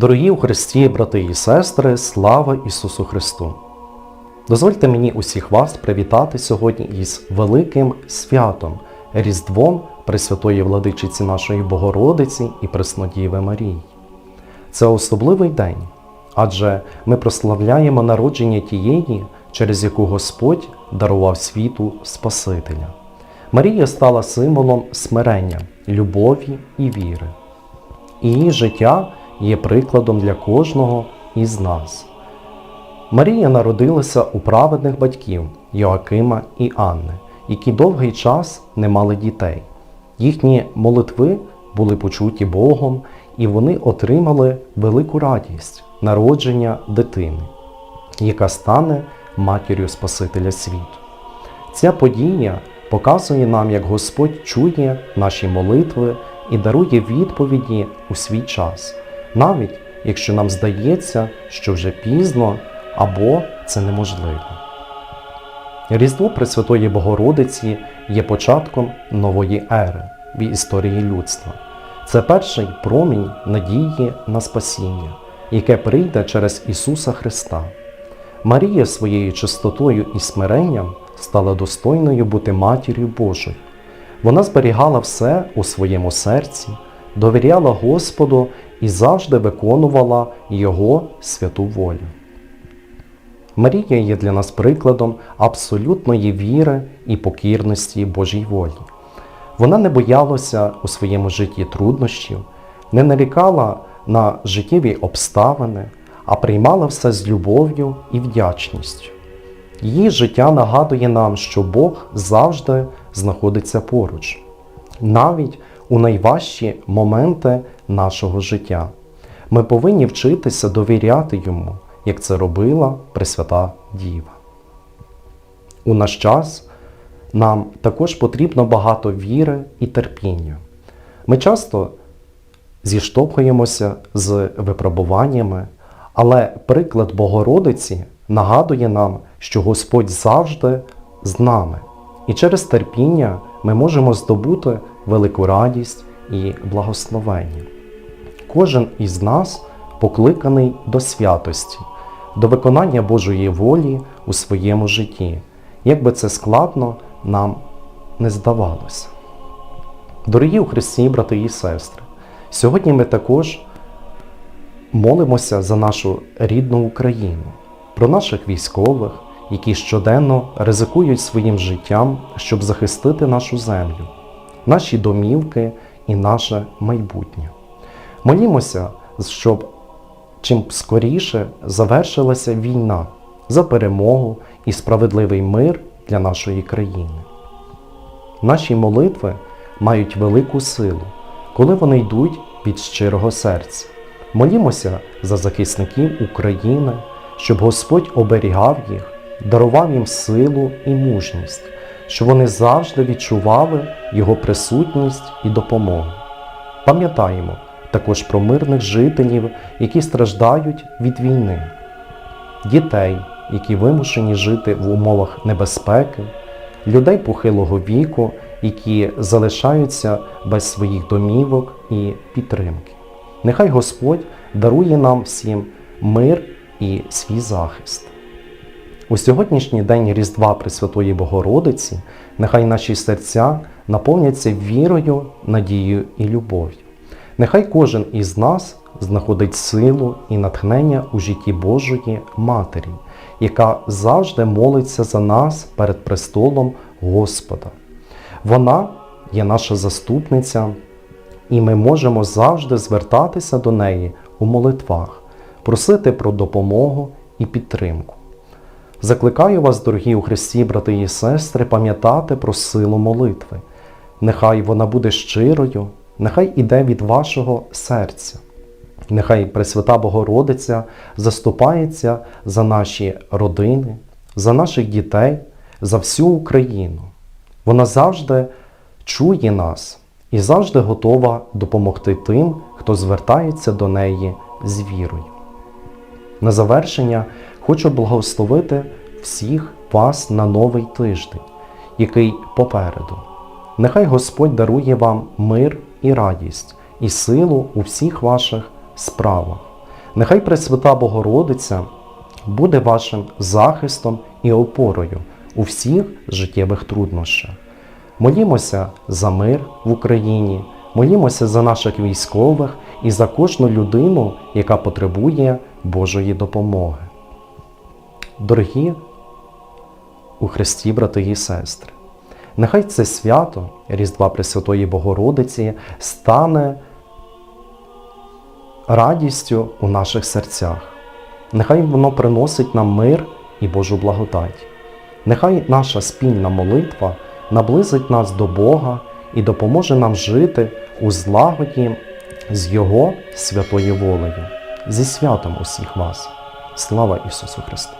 Дорогі у Христі, брати і сестри, слава Ісусу Христу! Дозвольте мені усіх вас привітати сьогодні із великим святом, Різдвом Пресвятої Владичиці нашої Богородиці і Преснодіви Марії. Це особливий день, адже ми прославляємо народження тієї, через яку Господь дарував світу Спасителя. Марія стала символом смирення, любові і віри. Її життя є прикладом для кожного із нас. Марія народилася у праведних батьків Йоакима і Анни, які довгий час не мали дітей. Їхні молитви були почуті Богом, і вони отримали велику радість народження дитини, яка стане матір'ю Спасителя світу. Ця подія показує нам, як Господь чує наші молитви і дарує відповіді у свій час, навіть якщо нам здається, що вже пізно або це неможливо. Різдво Пресвятої Богородиці є початком нової ери в історії людства. Це перший промінь надії на спасіння, яке прийде через Ісуса Христа. Марія своєю чистотою і смиренням стала достойною бути матір'ю Божою. Вона зберігала все у своєму серці, довіряла Господу і завжди виконувала Його святу волю. Марія є для нас прикладом абсолютної віри і покірності Божій волі. Вона не боялася у своєму житті труднощів, не нарікала на життєві обставини, а приймала все з любов'ю і вдячністю. Її життя нагадує нам, що Бог завжди знаходиться поруч, навіть у найважчі моменти нашого життя. Ми повинні вчитися довіряти йому, як це робила Пресвята Діва. У наш час нам також потрібно багато віри і терпіння. Ми часто зіштовхуємося з випробуваннями, але приклад Богородиці нагадує нам, що Господь завжди з нами, і через терпіння ми можемо здобути велику радість і благословення. Кожен із нас покликаний до святості, до виконання Божої волі у своєму житті, як би це складно нам не здавалося. Дорогі у Христі, брати і сестри, сьогодні ми також молимося за нашу рідну Україну, про наших військових, які щоденно ризикують своїм життям, щоб захистити нашу землю, наші домівки і наше майбутнє. Молімося, щоб чим скоріше завершилася війна за перемогу і справедливий мир для нашої країни. Наші молитви мають велику силу, коли вони йдуть від щирого серця. Молімося за захисників України, щоб Господь оберігав їх, дарував їм силу і мужність, щоб вони завжди відчували Його присутність і допомогу. Пам'ятаємо також про мирних жителів, які страждають від війни, дітей, які вимушені жити в умовах небезпеки, людей похилого віку, які залишаються без своїх домівок і підтримки. Нехай Господь дарує нам всім мир і свій захист. У сьогоднішній день Різдва Пресвятої Богородиці нехай наші серця наповняться вірою, надією і любов'ю. Нехай кожен із нас знаходить силу і натхнення у житті Божої Матері, яка завжди молиться за нас перед престолом Господа. Вона є наша заступниця, і ми можемо завжди звертатися до неї у молитвах, просити про допомогу і підтримку. Закликаю вас, дорогі у Христі, брати і сестри, пам'ятати про силу молитви. Нехай вона буде щирою, нехай іде від вашого серця. Нехай Пресвята Богородиця заступається за наші родини, за наших дітей, за всю Україну. Вона завжди чує нас і завжди готова допомогти тим, хто звертається до неї з вірою. На завершення хочу благословити всіх вас на новий тиждень, який попереду. Нехай Господь дарує вам мир і радість, і силу у всіх ваших справах. Нехай Пресвята Богородиця буде вашим захистом і опорою у всіх життєвих труднощах. Молімося за мир в Україні, молімося за наших військових і за кожну людину, яка потребує Божої допомоги. Дорогі у Христі, брати і сестри, нехай це свято Різдва Пресвятої Богородиці стане радістю у наших серцях. Нехай воно приносить нам мир і Божу благодать. Нехай наша спільна молитва наблизить нас до Бога і допоможе нам жити у злагоді з Його святою волею. Зі святом усіх вас. Слава Ісусу Христу!